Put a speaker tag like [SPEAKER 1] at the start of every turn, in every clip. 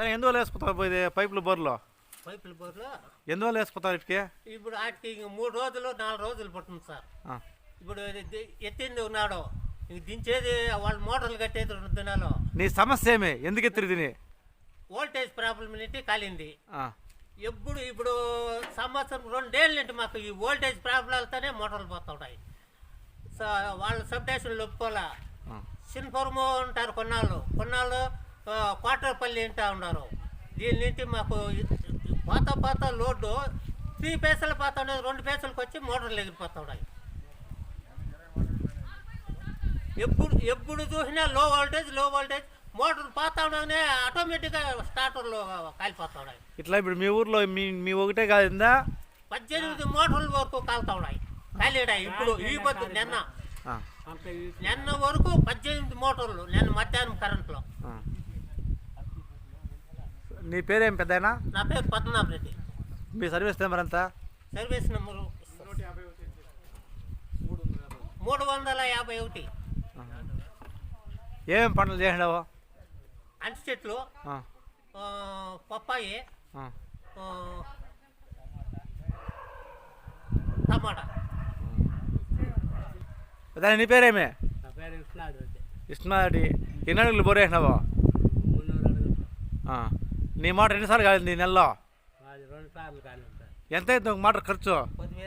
[SPEAKER 1] ఎందువల్ల వేసుకుతావు ఇది పైపులు బోర్లో?
[SPEAKER 2] పైపుల బోర్లో?
[SPEAKER 1] ఎందువల్ల వేసుకుతావు ఇటుకి?
[SPEAKER 2] ఇప్పుడు వాటికి ఇంక మూడు రోజులు నాలుగు రోజులు పడుతుంది సార్. ఇప్పుడు ఎత్తింది ఉన్నాడు ఇంక దించేది వాళ్ళ మోటార్లు కట్టేది రెండు దినాలు.
[SPEAKER 1] నీ సమస్య ఏమి? ఎందుకు ఎత్తిరి తిని
[SPEAKER 2] వోల్టేజ్ ప్రాబ్లం ఏంటి కాలింది. ఎప్పుడు ఇప్పుడు సంవత్సరం రెండేళ్ళ నుండి మాకు ఈ వోల్టేజ్ ప్రాబ్లంతోనే మోటార్లు పోతుంటాయి సో వాళ్ళ సబ్స్టేషన్లు ఒప్పుకోలే. సిన్ఫర్మో ఉంటారు కొన్నాళ్ళు. కొన్నాళ్ళు కోటరపల్లి వింటా ఉన్నారు. దీని నుంచి మాకు పాత పాత లోడ్డు త్రీ పైసలు పోతా ఉండేది రెండు పైసలకు వచ్చి మోటార్లు ఎగిరిపోతున్నాయి ఎప్పుడు ఎప్పుడు చూసినా లో వోల్టేజ్లో వోల్టేజ్ మోటార్ పోతా ఉండగానే ఆటోమేటిక్గా స్టార్టర్లు కాలిపోతున్నాయి
[SPEAKER 1] ఇట్లా ఇప్పుడు మీ ఊర్లో మీ మీ ఒకటే కాదిందా
[SPEAKER 2] పద్దెనిమిది మోటార్ల వరకు కాలుతా ఉన్నాయి. కాలిడాయి ఇప్పుడు ఈ పొద్దు నిన్న. నిన్న వరకు పద్దెనిమిది మోటార్లు నిన్న మధ్యాహ్నం కరెంట్లో.
[SPEAKER 1] నీ పేరేం పెద్దయినా?
[SPEAKER 2] నా పేరు పద్మనాభ రెడ్డి
[SPEAKER 1] మీ సర్వీస్ నెంబర్ ఎంత?
[SPEAKER 2] సర్వీస్ నెంబరు మూడు వందల యాభై ఒకటి.
[SPEAKER 1] ఏమేమి పంటలు చేసినావు?
[SPEAKER 2] అంటి చెట్లు
[SPEAKER 1] ఆ,
[SPEAKER 2] పప్పాయి
[SPEAKER 1] ఆ.
[SPEAKER 2] ఆ, టమాటా.
[SPEAKER 1] పెద్దాయన నీ పేరేమి?
[SPEAKER 2] నా పేరు రెడ్డి
[SPEAKER 1] ఇష్టనాడి ఎన్ని అడుగులు బోర్ వేసినావు?
[SPEAKER 2] మున్నూరు అడుగులు.
[SPEAKER 1] ఆ. నీ మోటార్ ఎన్నిసార్లు కాలింది ఈ నెలలో?
[SPEAKER 2] అది రెండు సార్లు కానీ సార్.
[SPEAKER 1] ఎంత అయింది ఒక మోటార్ ఖర్చు?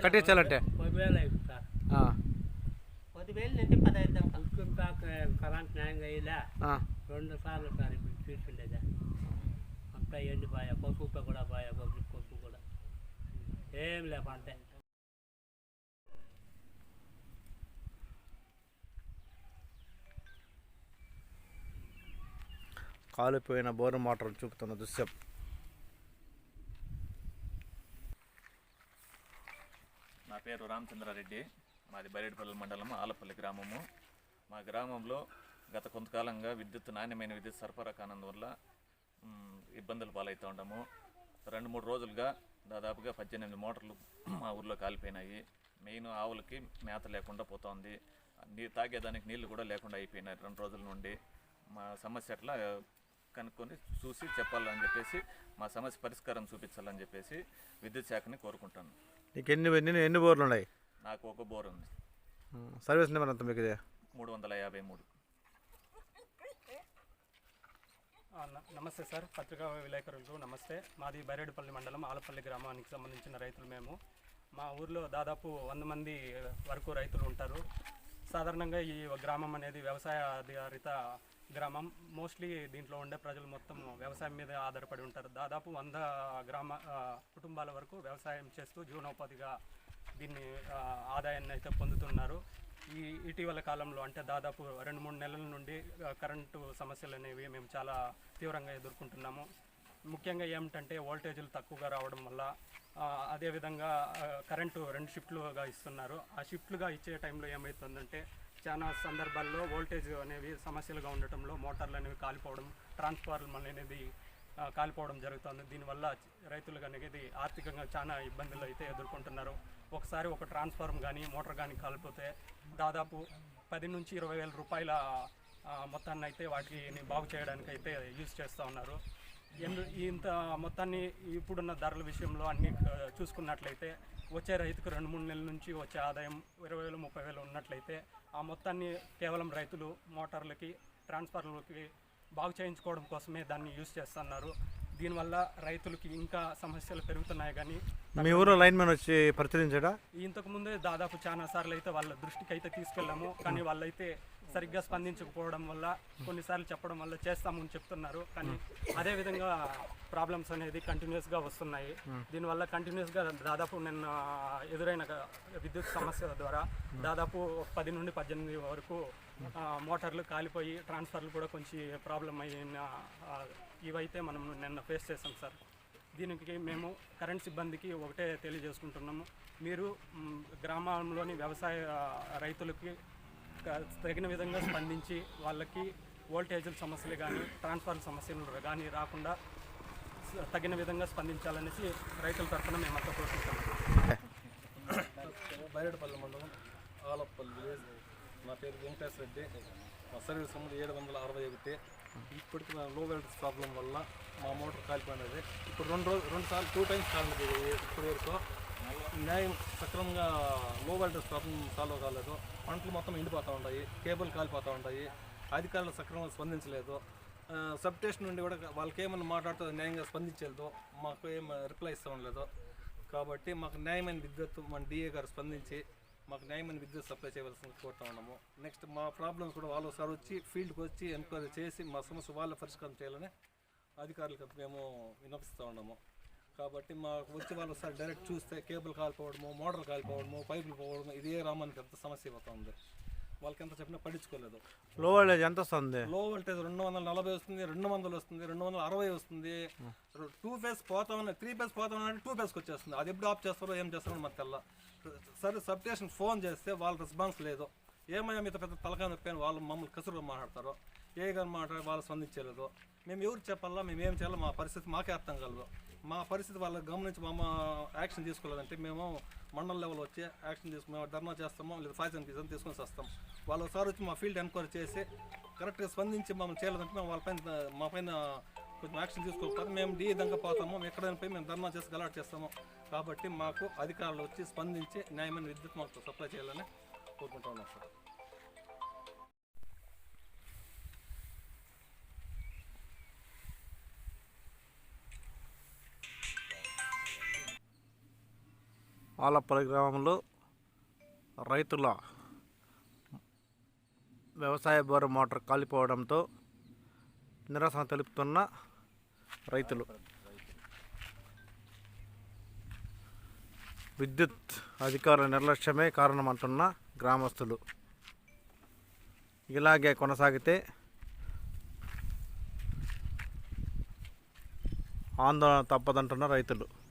[SPEAKER 1] కట్టించాలంటే.
[SPEAKER 3] రెండు సార్లు సార్ తీసుకుండేదా అంతా ఎండిపోయా పసుపు కూడా పోయా పసుపు కూడా. ఏం లేక అంతే
[SPEAKER 1] కాలిపోయిన బోరు మోటార్ చూపుతున్న దృశ్యం.
[SPEAKER 4] నా పేరు రామచంద్రారెడ్డి. మాది బైరెడ్పల్లి మండలం ఆలపల్లి గ్రామము. మా గ్రామంలో గత కొంతకాలంగా విద్యుత్ నాణ్యమైన విద్యుత్ సరఫరా కానందు వల్ల ఇబ్బందులు పాలవుతూ ఉండము. రెండు మూడు రోజులుగా దాదాపుగా పద్దెనిమిది మోటార్లు మా ఊర్లో కాలిపోయినాయి. మెయిన్ ఆవులకి మేత లేకుండా పోతోంది. నీ తాగేదానికి నీళ్ళు కూడా లేకుండా అయిపోయినాయి రెండు రోజుల నుండి. మా సమస్య అట్లా కనుక్కొని చూసి చెప్పాలని చెప్పేసి మా సమస్య పరిష్కారం చూపించాలని చెప్పేసి విద్యుత్ శాఖని కోరుకుంటాను.
[SPEAKER 1] నీకు ఎన్ని ఎన్ని ఎన్ని బోర్లు ఉన్నాయి
[SPEAKER 4] నాకు ఒక బోర్ ఉంది.
[SPEAKER 1] సర్వీస్ నెంబర్ ఎంత మీకు
[SPEAKER 4] మూడు వందల యాభై మూడు.
[SPEAKER 5] నమస్తే సార్ పత్రికా విలేకరులకు నమస్తే. మాది బైరేడుపల్లి మండలం ఆలపల్లి గ్రామానికి సంబంధించిన రైతులు మేము. మా ఊర్లో దాదాపు వంద మంది వరకు రైతులు ఉంటారు. సాధారణంగా ఈ గ్రామం అనేది వ్యవసాయ ఆధారిత గ్రామం. మోస్ట్లీ దీంట్లో ఉండే ప్రజలు మొత్తం వ్యవసాయం మీద ఆధారపడి ఉంటారు. దాదాపు వంద గ్రామ కుటుంబాల వరకు వ్యవసాయం చేస్తూ జీవనోపాధిగా దీన్ని ఆదాయాన్ని అయితే పొందుతున్నారు. ఈ ఇటీవల కాలంలో అంటే దాదాపు రెండు మూడు నెలల నుండి కరెంటు సమస్యలు అనేవి మేము చాలా తీవ్రంగా ఎదుర్కొంటున్నాము. ముఖ్యంగా ఏమిటంటే వోల్టేజీలు తక్కువగా రావడం వల్ల అదేవిధంగా కరెంటు రెండు షిఫ్ట్లుగా ఇస్తున్నారు. ఆ షిఫ్ట్లుగా ఇచ్చే టైంలో ఏమవుతుందంటే చాలా సందర్భాల్లో వోల్టేజ్ అనేవి సమస్యలుగా ఉండటంలో మోటార్లు అనేవి కాలిపోవడం ట్రాన్స్ఫార్మర్ అనేది కాలిపోవడం జరుగుతుంది. దీనివల్ల రైతులకు అనేది ఆర్థికంగా చాలా ఇబ్బందులు అయితే ఎదుర్కొంటున్నారు. ఒకసారి ఒక ట్రాన్స్ఫార్మ్ కానీ మోటార్ కానీ కాలిపోతే దాదాపు పది నుంచి ఇరవై వేల రూపాయల మొత్తాన్ని అయితే వాటిని బాగు చేయడానికి అయితే యూజ్ చేస్తూ ఉన్నారు. ఇంత మొత్తాన్ని ఇప్పుడున్న ధరల విషయంలో అన్ని చూసుకున్నట్లయితే వచ్చే రైతుకు రెండు మూడు నెలల నుంచి వచ్చే ఆదాయం ఇరవై వేలు ముప్పై వేలు ఉన్నట్లయితే ఆ మొత్తాన్ని కేవలం రైతులు మోటార్లకి ట్రాన్స్ఫార్మర్లకి బాగు చేయించుకోవడం కోసమే దాన్ని యూజ్ చేస్తున్నారు. దీనివల్ల రైతులకి ఇంకా సమస్యలు పెరుగుతున్నాయి కానీ
[SPEAKER 1] మీ ఊర్లో లైన్ మ్యాన్ వచ్చి పరిశీలించాడా?
[SPEAKER 5] ఇంతకు ముందే దాదాపు చాలా సార్లు అయితే వాళ్ళ దృష్టికి అయితే తీసుకెళ్ళాము. కానీ వాళ్ళైతే సరిగ్గా స్పందించకపోవడం వల్ల కొన్నిసార్లు చెప్పడం వల్ల చేస్తామని చెప్తున్నారు. కానీ అదే విధంగా ప్రాబ్లమ్స్ అనేది కంటిన్యూస్గా వస్తున్నాయి. దీనివల్ల కంటిన్యూస్గా దాదాపు నిన్న ఎదురైన విద్యుత్ సమస్య ద్వారా దాదాపు పది నుండి పద్దెనిమిది వరకు మోటార్లు కాలిపోయి ట్రాన్స్ఫర్లు కూడా కొంచెం ప్రాబ్లం అయిన ఇవైతే మనం నిన్న ఫేస్ చేసాం సార్. దీనికి మేము కరెంట్ సిబ్బందికి ఒకటే తెలియజేసుకుంటున్నాము. మీరు గ్రామంలోని వ్యవసాయ రైతులకి తగిన విధంగా స్పందించి వాళ్ళకి వోల్టేజీల సమస్యలు కానీ ట్రాన్స్ఫార్మర్ సమస్యలు కానీ రాకుండా తగిన విధంగా స్పందించాలనేసి రైతుల తరఫున మేమంతా కోరుకుంటాం
[SPEAKER 6] బైరడపల్లి మండలం ఆలప్పల్లి విలేజ్ నా పేరు వెంకటేశ్వర రెడ్డి. మా సర్వీస్ నెంబర్ ఏడు వందల అరవై ఒకటి. ఇప్పటికి నా లో వోల్టేజ్ ప్రాబ్లం వల్ల మా మోటార్ కాలిపోయినది. ఇప్పుడు రెండు రోజు రెండు సార్లు టూ టైమ్స్ కాలిపోయింది ఇప్పుడు వరకు. న్యాయం సక్రమంగా లో వోల్టేజ్ ప్రాబ్లం సాల్వ్ కాలేదు. పంటలు మొత్తం ఎండిపోతూ ఉంటాయి. కేబుల్ కాలిపోతూ ఉంటాయి. అధికారులు సక్రమంగా స్పందించలేదు. సబ్ స్టేషన్ నుండి కూడా వాళ్ళకి ఏమైనా మాట్లాడుతూ న్యాయంగా స్పందించలేదు. మాకు ఏం రిప్లై ఇస్తూ ఉండలేదు. కాబట్టి మాకు న్యాయమైన విద్యుత్ మన డిఏ గారు స్పందించి మాకు న్యాయమైన విద్యుత్ సప్లై చేయవలసింది కోరుతా ఉన్నాము. నెక్స్ట్ మా ప్రాబ్లమ్స్ కూడా వాళ్ళు ఒకసారి వచ్చి ఫీల్డ్కి వచ్చి ఎంక్వైరీ చేసి మా సమస్య వాళ్ళ పరిష్కారం చేయాలని అధికారులకు మేము విన్నపిస్తూ ఉన్నాము. కాబట్టి మాకు వచ్చి వాళ్ళు ఒకసారి డైరెక్ట్ చూస్తే కేబుల్ కాలిపోవడము మోటార్ కాలిపోవడము పైపులు పోవడము ఇదే రామానికి పెద్ద సమస్య అవుతుంది వాళ్ళకి ఎంత చెప్పినా పట్టించుకోలేదు.
[SPEAKER 1] లో వోల్టేజ్ ఎంత వస్తుంది?
[SPEAKER 6] లో వోల్టేజ్ రెండు వందల నలభై వస్తుంది రెండు వందలు వస్తుంది రెండు వందల అరవై వస్తుంది. టూ ఫేస్ పోతా ఉన్నాయి త్రీ ఫేస్ పోతా ఉన్నాయి టూ ఫేస్కి వచ్చేస్తుంది. అది ఎప్పుడు ఆఫ్ చేస్తారో ఏం చేస్తారో మాకు తెల్ల. సరే సబ్ స్టేషన్ ఫోన్ చేస్తే వాళ్ళ రెస్పాన్స్ లేదు. ఏమయ్యా మీతో పెద్ద తలకాయ నొప్పి అని వాళ్ళు మమ్మల్ని కసురుగా మాట్లాడతారు. ఏ గారు మాట్లాడి వాళ్ళు స్పందించలేదు. మేము ఎవరు చెప్పాలా మేము ఏం చేయాలో మా పరిస్థితి మాకే అర్థం కలదు. మా పరిస్థితి వాళ్ళకి గమనించి మా యాక్షన్ తీసుకోలేదంటే మేము మండల లెవెల్ వచ్చి యాక్షన్ తీసుకుని మేము ధర్నా చేస్తామో లేదా ఫైజన్ తీసుకొని తీసుకొని వస్తాం. వాళ్ళు ఒకసారి వచ్చి మా ఫీల్డ్ ఎంక్వైరీ చేసి కరెక్ట్గా స్పందించి మమ్మల్ని చేయాలంటే మేము వాళ్ళ పైన మా పైన కొంచెం యాక్షన్ తీసుకోకపోతే మేము డీ విధంగా పోతాము ఎక్కడైనా పోయి మేము ధర్నా చేసి గలాట్ చేస్తాము. కాబట్టి మాకు అధికారులు వచ్చి స్పందించి న్యాయమైన విద్యుత్ మాకు సప్లై చేయాలని కోరుకుంటా ఉన్నాం సార్.
[SPEAKER 1] ఆలపల్లి గ్రామంలో రైతుల వ్యవసాయ బోర్ మోటార్ కాలిపోవడంతో నిరసన తెలుపుతున్న రైతులు. విద్యుత్ అధికారుల నిర్లక్ష్యమే కారణమంటున్న గ్రామస్తులు. ఇలాగే కొనసాగితే ఆందోళన తప్పదంటున్న రైతులు.